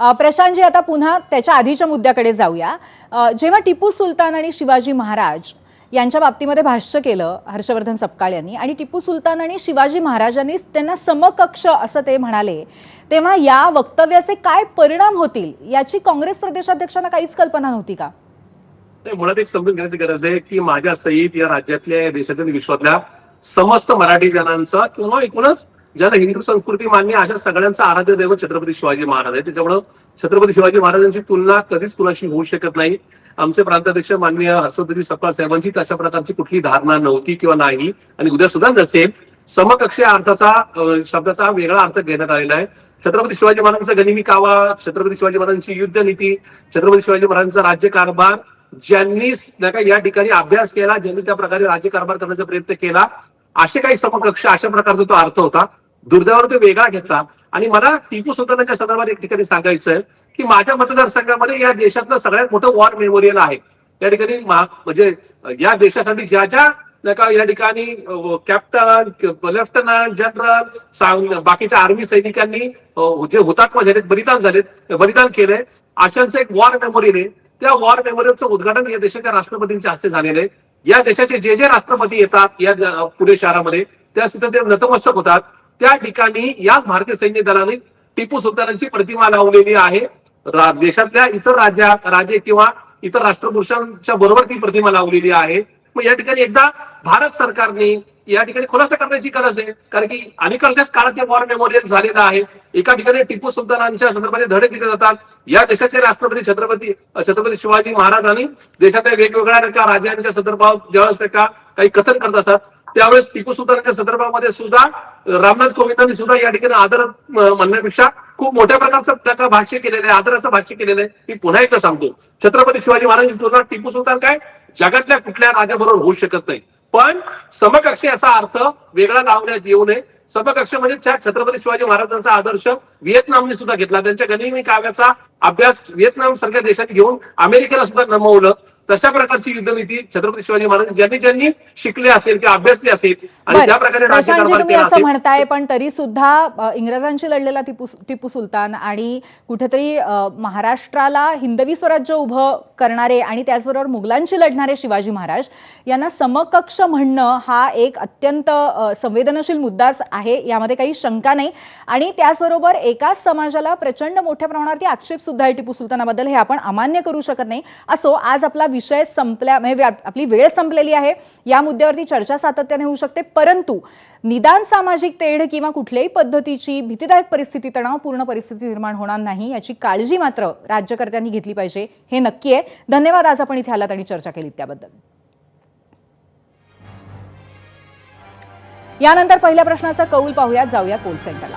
प्रशांतजी आता पुन्हा त्याच्या आधीच्या मुद्द्याकडे जाऊया. जेव्हा टिपू सुलतान आणि शिवाजी महाराज यांच्या बाबतीमध्ये भाष्य केलं हर्षवर्धन सपकाळ यांनी आणि टिपू सुलतान आणि शिवाजी महाराजांनी त्यांना समकक्ष असं ते म्हणाले तेव्हा या वक्तव्याचे काय परिणाम होतील? याची काँग्रेस प्रदेशाध्यक्षांना काहीच कल्पना नव्हती का? मुळात एक समजून घेण्याची गरज आहे की माझ्या सहित या राज्यातल्या या देशातील विश्वातल्या समस्त मराठी जणांचा किंवा एकूणच ज्याला हिंदू संस्कृती मान्य अशा सगळ्यांचा आराध्य देव छत्रपती शिवाजी महाराज आहे त्याच्यामुळं छत्रपती शिवाजी महाराजांची तुलना कधीच कुणाशी होऊ शकत नाही. आमचे प्रांताध्यक्ष माननीय हर्षवर्धनजी सपकाळ साहेबांची अशा प्रकारची कुठली धारणा नव्हती किंवा नाही आणि उद्या सुद्धा नसेल. समकक्ष या अर्थाचा शब्दाचा वेगळा अर्थ घेण्यात आलेला आहे. छत्रपती शिवाजी महाराजांचा गनिमी कावा छत्रपती शिवाजी महाराजांची युद्ध नीती छत्रपती शिवाजी महाराजांचा राज्यकारभार ज्यांनी नाही का या ठिकाणी अभ्यास केला ज्यांनी त्या प्रकारे राज्यकारभार करण्याचा प्रयत्न केला असे काही समकक्ष अशा प्रकारचा तो अर्थ होता. दुर्दैवावर तो वेगळा घेतला. आणि मला टिपू सुलतानाच्या संदर्भात एक ठिकाणी सांगायचं की माझ्या मतदारसंघामध्ये या देशातलं सगळ्यात मोठं वॉर मेमोरियल आहे. त्या ठिकाणी म्हणजे या देशासाठी ज्या ज्या का या ठिकाणी कॅप्टन लेफ्टनंट जनरल बाकीच्या आर्मी सैनिकांनी जे हुतात्मा झालेत बलिदान झालेत बलिदान केलंय अशांचं एक वॉर मेमोरियल आहे. त्या वॉर मेमोरियलचं उद्घाटन या देशाच्या राष्ट्रपतींच्या हस्ते झालेलं आहे. या देशाचे जे जे राष्ट्रपती येतात या पुणे शहरामध्ये त्या सुद्धा ते नतमस्तक होतात. त्या ठिकाणी याच भारतीय सैन्य दलाने टिपू सुलतानांची प्रतिमा लावलेली आहे. देशातल्या इतर राज्या राजे किंवा इतर राष्ट्रपुरुषांच्या बरोबर ती प्रतिमा लावलेली आहे. मग या ठिकाणी एकदा भारत सरकारने या ठिकाणी खुलासा करण्याची गरज आहे. कारण की अलीकडच्याच काळात ते वॉर मेमोरियल झालेलं आहे. एका ठिकाणी टिपू सुलतानांच्या संदर्भात धडे दिले जातात. या देशाचे राष्ट्रपती छत्रपती छत्रपती शिवाजी महाराजांनी देशातल्या वेगवेगळ्या राज्यांच्या संदर्भात ज्यावेळेस का काही कथन करत असतात त्यावेळेस टिपू सुलतानाच्या संदर्भामध्ये सुद्धा रामनाथ कोविंदांनी सुद्धा या ठिकाणी आदर म्हणण्यापेक्षा खूप मोठ्या प्रकारचं त्याचं भाष्य केलेलं आहे आदराचं भाष्य केलेलं आहे. मी पुन्हा एकदा सांगतो छत्रपती शिवाजी महाराजांची तुलना टिपू सुलतान काय? जगातल्या कुठल्या राजाबरोबर होऊ शकत नाही. पण समकक्ष याचा अर्थ वेगळा लावण्यात येऊ नये. समकक्ष म्हणजे त्या छत्रपती शिवाजी महाराजांचा आदर्श व्हिएतनामने सुद्धा घेतला. त्यांच्या गनिमी काव्याचा अभ्यास व्हिएतनाम सारख्या देशात घेऊन अमेरिकेला सुद्धा नमवलं. तशा प्रकारची युद्धनीती छत्रपती शिवाजी महाराज ज्यांनी ज्यांनी शिकले असेल किंवा अभ्यासले असेल आणि त्या प्रकारे असं म्हणताय पण तरी सुद्धा इंग्रजांशी लढलेला टिपू टिपू सुलतान आणि कुठेतरी महाराष्ट्राला हिंदवी स्वराज्य उभं करणारे आणि त्याचबरोबर मुघलांशी लढणारे शिवाजी महाराज यांना समकक्ष म्हणणं हा एक अत्यंत संवेदनशील मुद्दाच आहे. यामध्ये काही शंका नाही. आणि त्याचबरोबर एकाच समाजाला प्रचंड मोठ्या प्रमाणावरती आक्षेप सुद्धा आहे टिपू सुलतानाबद्दल. हे आपण अमान्य करू शकत नाही. असो आज आपला विषय संपल्या म्हणजे आपली वेळ संपलेली आहे. या मुद्द्यावरती चर्चा सातत्याने होऊ शकते. परंतु निदान सामाजिक तेढ किंवा कुठल्याही पद्धतीची भीतीदायक परिस्थिती तणावपूर्ण परिस्थिती निर्माण होणार नाही याची काळजी मात्र राज्यकर्त्यांनी घेतली पाहिजे हे नक्की आहे. धन्यवाद आज आपण इथे आलात आणि चर्चा केली त्याबद्दल. यानंतर पहिल्या प्रश्नाचा कौल पाहूयात जाऊया कोल सेंटरला